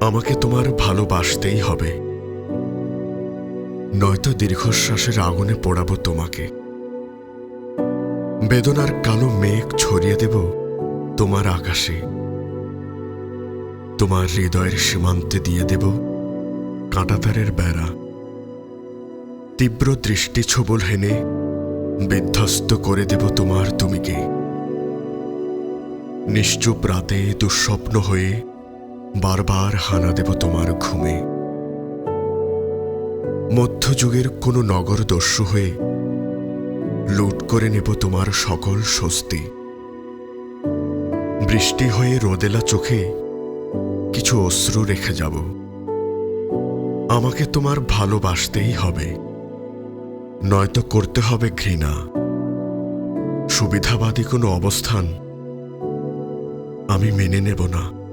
আমাকে তোমার ভালোবাসতেই হবে। নয়তো দীর্ঘশ্বাসের আগুনে পোড়াবো তোমাকে। বেদনার কালো মেঘ ছড়িয়ে দেব তোমার আকাশে। তোমার হৃদয়ের সীমান্তে দিয়ে দেব কাঁটাতারের বেড়া। তীব্র দৃষ্টি ছবল হেনে বিধ্বস্ত করে দেব তোমার তুমিকে নিশ্চুপ রাতে দুঃস্বপ্ন হয়ে বারবার হানা দেব তোমার ঘুমে। মধ্যযুগের কোনো নগর দস্যু হয়ে লুট করে নেব তোমার সকল স্বস্তি। বৃষ্টি হয়ে রোদেলা চোখে কিছু অশ্রু রেখে যাব। আমাকে তোমার ভালোবাসতেই হবে। নয়তো করতে হবে ঘৃণা। সুবিধাবাদী কোনো অবস্থান আমি মেনে নেব না।